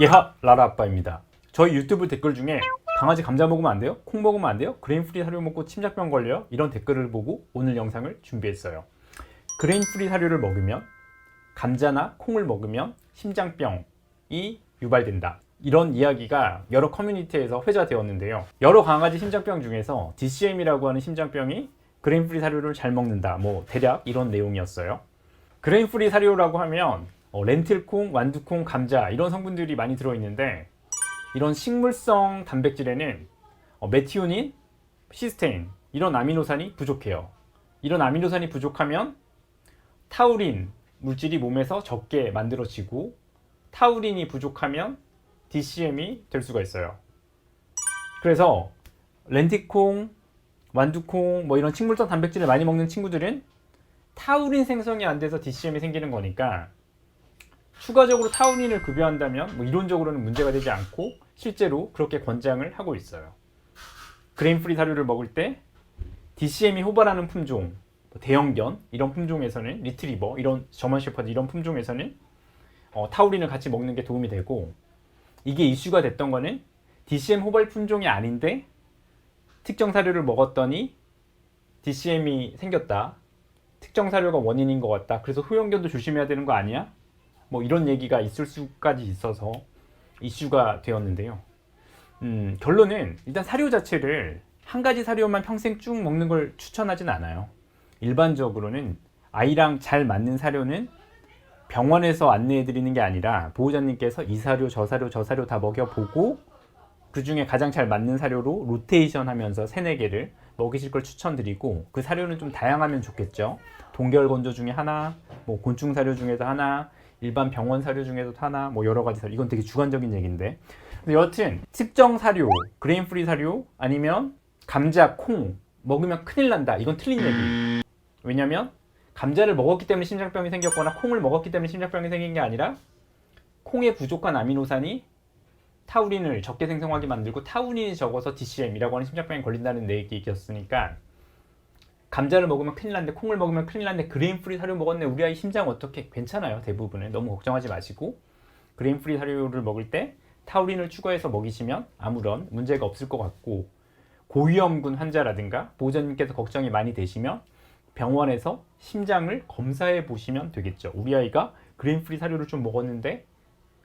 예하 라라 아빠입니다. 저희 유튜브 댓글 중에 강아지 감자 먹으면 안 돼요? 콩 먹으면 안 돼요? 그레인 프리 사료 먹고 침작병 걸려요? 이런 댓글을 보고 오늘 영상을 준비했어요. 그레인 프리 사료를 먹으면 감자나 콩을 먹으면 심장병이 유발된다. 이런 이야기가 여러 커뮤니티에서 회자되었는데요. 여러 강아지 심장병 중에서 DCM이라고 하는 심장병이 그레인 프리 사료를 잘 먹는다. 뭐 대략 이런 내용이었어요. 그레인 프리 사료라고 하면 어, 렌틸콩, 완두콩, 감자 이런 성분들이 많이 들어있는데 이런 식물성 단백질에는 어, 메티오닌, 시스테인 이런 아미노산이 부족해요. 이런 아미노산이 부족하면 타우린 물질이 몸에서 적게 만들어지고 타우린이 부족하면 DCM이 될 수가 있어요. 그래서 렌티콩, 완두콩 뭐 이런 식물성 단백질을 많이 먹는 친구들은 타우린 생성이 안 돼서 DCM이 생기는 거니까 추가적으로 타우린을 급여한다면 뭐 이론적으로는 문제가 되지 않고 실제로 그렇게 권장을 하고 있어요. 그레인 프리 사료를 먹을 때 DCM이 호발하는 품종, 뭐 대형견 이런 품종에서는 리트리버 이런 저먼 셰퍼드 이런 품종에서는 어, 타우린을 같이 먹는 게 도움이 되고 이게 이슈가 됐던 거는 DCM 호발 품종이 아닌데 특정 사료를 먹었더니 DCM이 생겼다. 특정 사료가 원인인 것 같다. 그래서 후형견도 조심해야 되는 거 아니야? 뭐 이런 얘기가 있을 수까지 있어서 이슈가 되었는데요. 음, 결론은 일단 사료 자체를 한 가지 사료만 평생 쭉 먹는 걸 추천하진 않아요. 일반적으로는 아이랑 잘 맞는 사료는 병원에서 안내해 드리는 게 아니라 보호자님께서 이 사료, 저 사료, 저 사료 다 먹여보고 그 중에 가장 잘 맞는 사료로 로테이션 하면서 세네 개를 먹이실 걸 추천드리고 그 사료는 좀 다양하면 좋겠죠. 동결 건조 중에 하나, 뭐 곤충 사료 중에도 하나, 일반 병원 사료 중에도 하나, 뭐 여러 가지 사료. 이건 되게 주관적인 얘기인데. 여하튼 특정 사료, 그레인 프리 사료 아니면 감자, 콩 먹으면 큰일 난다. 이건 틀린 얘기. 왜냐면 감자를 먹었기 때문에 심장병이 생겼거나 콩을 먹었기 때문에 심장병이 생긴 게 아니라 콩에 부족한 아미노산이 타우린을 적게 생성하게 만들고 타우린이 적어서 DCM이라고 하는 심장병에 걸린다는 얘기였으니까 감자를 먹으면 큰일 난데 콩을 먹으면 큰일 난데 그레인 프리 사료 먹었네. 우리 아이 심장 어떻게? 괜찮아요 대부분은. 너무 걱정하지 마시고. 그레인 프리 사료를 먹을 때 타우린을 추가해서 먹이시면 아무런 문제가 없을 것 같고 고위험군 환자라든가 보호자님께서 걱정이 많이 되시면 병원에서 심장을 검사해 보시면 되겠죠. 우리 아이가 그레인 프리 사료를 좀 먹었는데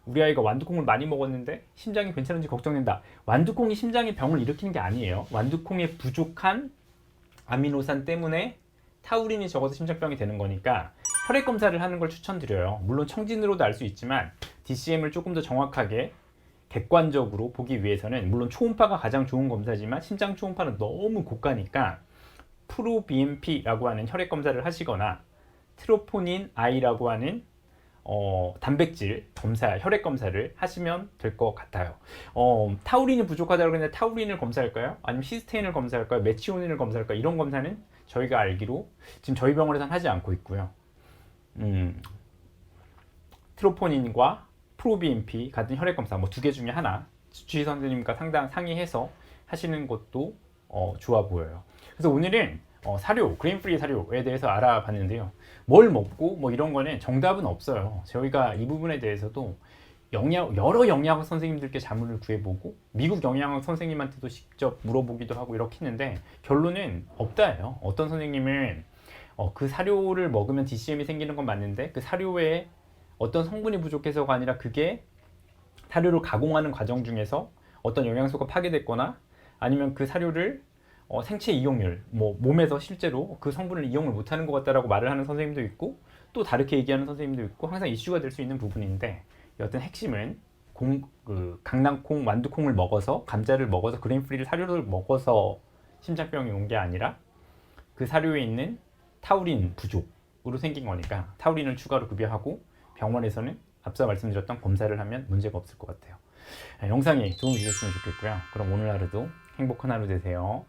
우리 아이가 완두콩을 많이 먹었는데 심장이 괜찮은지 걱정된다. 완두콩이 심장에 병을 일으키는 게 아니에요. 완두콩에 부족한 아미노산 때문에 타우린이 적어서 심장병이 되는 거니까 혈액 검사를 하는 걸 추천드려요. 물론 청진으로도 알 수 있지만 DCM을 조금 더 정확하게 객관적으로 보기 위해서는 물론 초음파가 가장 좋은 검사지만 심장 초음파는 너무 고가니까 프로BNP라고 하는 혈액 검사를 하시거나 트로포닌 I라고 하는 어, 단백질 검사, 혈액 검사를 하시면 될 것 같아요. 어, 타우린이 부족하다고 그랬는데 타우린을 검사할까요? 아니면 시스테인을 검사할까요? 메치오닌을 검사할까요? 이런 검사는 저희가 알기로 지금 저희 병원에서는 하지 않고 있고요. 음, 트로포닌과 프로비엠피 같은 혈액 검사 뭐 두 개 중에 하나 주치 선생님과 상담 상의해서 하시는 것도 어, 좋아 보여요. 그래서 오늘은 어, 사료, 그레인 프리 사료에 대해서 알아봤는데요. 뭘 먹고 뭐 이런 거는 정답은 없어요. 저희가 이 부분에 대해서도 영양, 여러 영양학 선생님들께 자문을 구해보고 미국 영양학 선생님한테도 직접 물어보기도 하고 이렇게 했는데 결론은 없다예요. 어떤 선생님은 어, 그 사료를 먹으면 DCM이 생기는 건 맞는데 그 사료에 어떤 성분이 부족해서가 아니라 그게 사료를 가공하는 과정 중에서 어떤 영양소가 파괴됐거나 아니면 그 사료를 어, 생체 이용률, 뭐 몸에서 실제로 그 성분을 이용을 못하는 것 같다라고 말을 하는 선생님도 있고 또 다르게 얘기하는 선생님도 있고 항상 이슈가 될 수 있는 부분인데 여튼 핵심은 공, 그 강낭콩, 완두콩을 먹어서 감자를 먹어서 그레인 프리를 사료를 먹어서 심장병이 온 게 아니라 그 사료에 있는 타우린 부족으로 생긴 거니까 타우린을 추가로 급여하고 병원에서는 앞서 말씀드렸던 검사를 하면 문제가 없을 것 같아요. 네, 영상이 도움이 되셨으면 좋겠고요. 그럼 오늘 하루도 행복한 하루 되세요.